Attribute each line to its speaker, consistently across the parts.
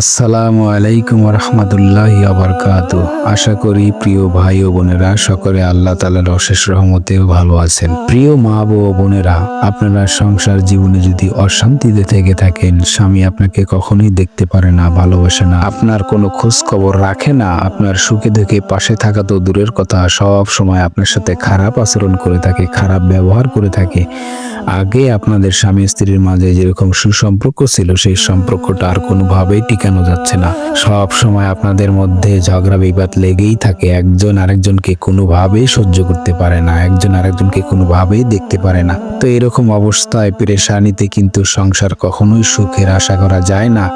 Speaker 1: আসসালামু আলাইকুম রহমতুল্লাহ আবরকাত আশা করি প্রিয় ভাই ও বোনেরা সকলে আল্লাহ তালার অশেষ রহমতেও ভালো আছেন। প্রিয় মা ও বোনেরা, আপনারা সংসার জীবনে যদি অশান্তিতে থেকে থাকেন, স্বামী আপনাকে কখনোই দেখতে পারে না, ভালোবাসে না। আপনার কোনো খোঁজ খবর রাখে না, আপনার সুখে দুঃখে পাশে থাকা তো দূরের কথা। সব সময় আপনার সাথে খারাপ আচরণ করে থাকে, খারাপ ব্যবহার করে থাকে। আগে আপনাদের স্বামী স্ত্রীর মাঝে যেরকম সুসম্পর্ক ছিল, সেই সম্পর্কটা আর কোনোভাবেই টিকানো যাচ্ছে না? সব সময় আপনাদের মধ্যে ঝগড়া বিবাদ লেগেই থাকে। একজন আরেকজনকে কোনোভাবেই সহ্য করতে পারে না। একজন আরেকজনকে কোনোভাবেই দেখতে পারে না। তো এরকম অবস্থায় পেরেশানিতে কিন্তু সংসার কখনোই সুখের আশা করা যায় না।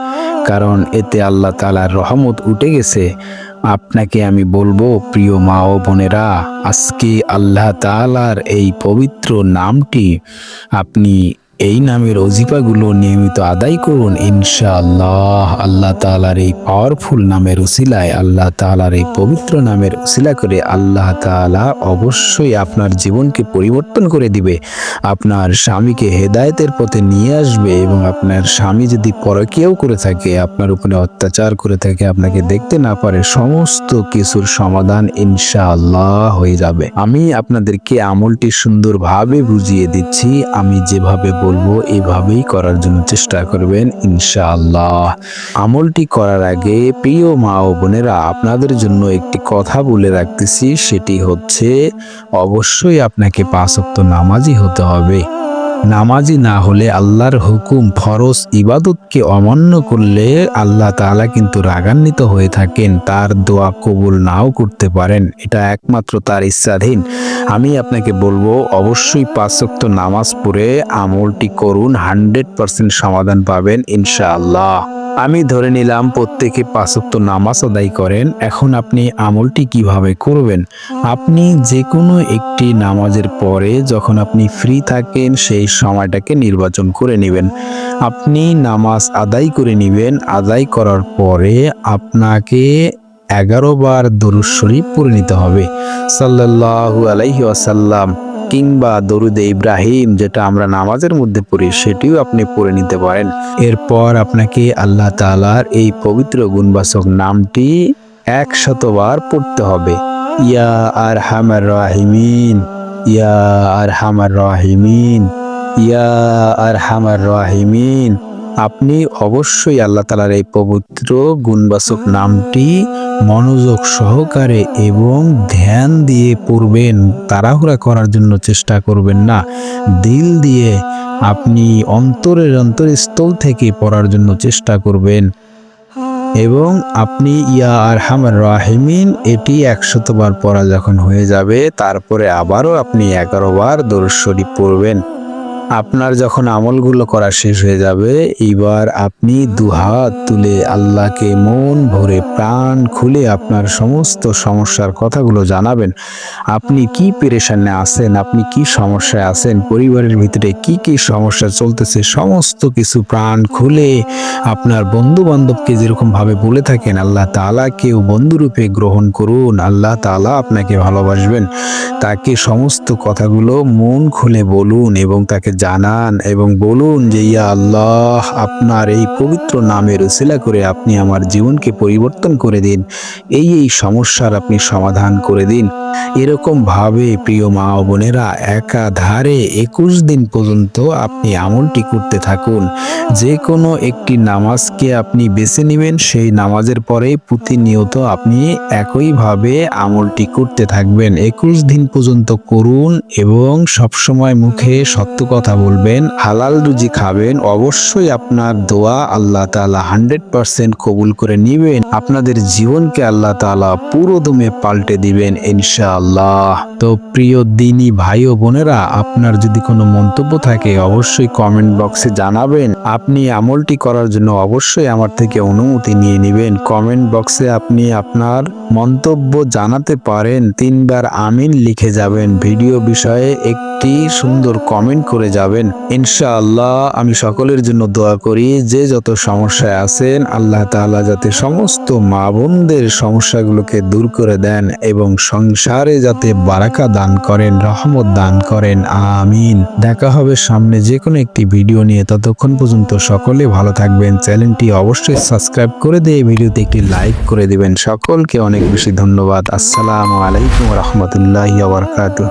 Speaker 1: কারণ এতে আল্লাহ তালার রহমত উঠে গেছে। আপনাকে আমি বলব, প্রিয় মা ও বোনেরা, আজকে আল্লাহ তাআলার এই পবিত্র নামটি আপনি এই নামের অজিফাগুলো নিয়মিত আদায় করুন, ইনশাআল্লাহ। আল্লাহ তাআলার এই পাওয়ারফুল নামের উসিলায় আল্লাহ তালার এই পবিত্র নামের উসিলা করে আল্লাহ তাআলা অবশ্যই আপনার জীবনকে পরিবর্তন করে দিবে। আপনার স্বামীকে হেদায়েতের পথে নিয়ে আসবে এবং আপনার স্বামী যদি পরকীয়াও করে থাকে, আপনার উপরে অত্যাচার করে থাকে, আপনাকে দেখতে না পারে, সমস্ত কিছুর সমাধান ইনশাআল্লাহ হয়ে যাবে। আমি আপনাদেরকে আমলটি সুন্দরভাবে বুঝিয়ে দিচ্ছি। আমি যেভাবে বলব, এভাবেই করার জন্য চেষ্টা করবেন ইনশাআল্লাহ। আমলটি করার আগে প্রিয় মা ও বোনেরা, আপনাদের জন্য একটি কথা বলে রাখতেছি, সেটি হচ্ছে, অবশ্যই আপনাকে পাঁচ ওয়াক্ত নামাজি হতে হবে। নামাজি না হলে আল্লাহর হুকুম, ফরজ, ইবাদতকে অমান্য করলে আল্লাহ তালা কিন্তু রাগান্বিত হয়ে থাকেন, তার দোয়া কবুল নাও করতে পারেন। এটা একমাত্র তার ইচ্ছাধীন। আমি আপনাকে বলব, অবশ্যই পাঁচক্ত নামাজ পড়ে আমলটি করুন, হান্ড্রেড পারসেন্ট সমাধান পাবেন ইনশাআল্লাহ। আমি ধরে নিলাম প্রত্যেকে পাঁচক্ত নামাজ আদায় করেন। এখন আপনি আমলটি কীভাবে করবেন? আপনি যে কোনো একটি নামাজের পরে যখন আপনি ফ্রি থাকেন, সেই সময়টাকে নির্বাচন করে নেবেন। আপনি নামাজ আদায় করে নেবেন। আদায় করার পরে আপনাকে এগারো বার দরুদ শরীফ নিতে হবে। সাল্লাল্লাহু আলাইহি ওয়াসাল্লাম কিংবা দরুদে ইব্রাহিম যেটা আমরা নামাজের মধ্যে পড়ি, সেটিও আপনি পড়ে নিতে পারেন। এরপর আপনাকে আল্লাহ তালার এই পবিত্র গুণবাচক নামটি একশতবার পড়তে হবে। ইয়া আর হামার রাহিমিন, ইয়া আর হামার রাহিমিন, ইয়া আর হামার রাহিমিন। আপনি অবশ্যই আল্লাহ তালার এই পবিত্র গুণবাচক নামটি মনোযোগ সহকারে এবং ধ্যান দিয়ে পড়বেন, তাড়াহুড়া করার জন্য চেষ্টা করবেন না। দিল দিয়ে আপনি অন্তরের অন্তরস্থল থেকে পড়ার জন্য চেষ্টা করবেন। এবং আপনি ইয়া আর হামার রাহিমিন, এটি একশতবার পড়া যখন হয়ে যাবে, তারপরে আবারও আপনি এগারো বার দরুদ শরীফ পড়বেন। আপনার যখন আমলগুলো করা শেষ হয়ে যাবে এবার আপনি দুহাত তুলে আল্লাহকে মন ভরে প্রাণ খুলে আপনার সমস্ত সমস্যার কথাগুলো জানাবেন। আপনি কি পেরেশানে আছেন? আপনি কি সমস্যায় আছেন? পরিবারের ভিতরে কি কি সমস্যা চলতেছে? সমস্ত কিছু প্রাণ খুলে আপনার বন্ধু বান্ধবকে যেরকম ভাবে বলে থাকেন, আল্লাহ তাআলাকেও বন্ধুরূপে গ্রহণ করুন। আল্লাহ তাআলা আপনাকে ভালোবাসবেন। তাকে সমস্ত কথাগুলো মন খুলে বলুন এবং তাকে জানান এবং বলুন যে, ইয়া আল্লাহ, আপনার এই পবিত্র নামের উসিলা করে আপনি আমার জীবনকে পরিবর্তন করে দিন। এই এই সমস্যার আপনি সমাধান করে দিন। এরকম ভাবে প্রিয় মা ও বোনেরা, একাধারে একুশ দিন পর্যন্ত আপনি আমলটি করতে থাকুন। যে কোনো একটি নামাজকে আপনি বেছে নেবেন, সেই নামাজের পরে প্রতিনিয়ত আপনি একইভাবে আমলটি করতে থাকবেন। একুশ দিন পর্যন্ত করুন এবং সবসময় মুখে সত্য কথা বলবেন, হালাল রুজি খাবেন, অবশ্যই আপনার দোয়া আল্লাহ তাআলা হান্ড্রেড পার্সেন্ট কবুল করে নিবেন। আপনাদের জীবনকে আল্লাহ তাআলা পুরো দমে পাল্টে দিবেন ইনশাআল্লাহ। তো প্রিয় দিনী ভাই ও বোনেরা, আপনার যদি কোনো মন্তব্য থাকে, অবশ্যই কমেন্ট বক্সে জানাবেন। আপনি আমলটি করার জন্য অবশ্যই আমার থেকে অনুমতি নিয়ে নেবেন। কমেন্ট বক্সে আপনি আপনার মন্তব্য জানাতে পারেন, তিনবার আমিন লিখে যাবেন। ভিডিও বিষয়ে একটি সুন্দর কমেন্ট করে যাবেন। ইনশাআল্লাহ আমি সকলের জন্য দোয়া করি, যে যত সমস্যায় আছেন, আল্লাহ তাআলা যাতে সমস্ত মা বোনদের সমস্যাগুলোকে দূর করে দেন এবং সংসারে যাতে বারাকা দান করেন, রহমত দান করেন। আমিন। দেখা হবে সামনে যে কোনো একটি ভিডিও নিয়ে। ততক্ষণ পর্যন্ত সকলে ভালো থাকবেন। চ্যানেলটি অবশ্যই সাবস্ক্রাইব করে দিয়ে ভিডিওতে একটি লাইক করে দেবেন। সকলকে অনেক বেশি ধন্যবাদ। আসসালামু আলাইকুম রহমতুল্লাহ বারকাতুহ।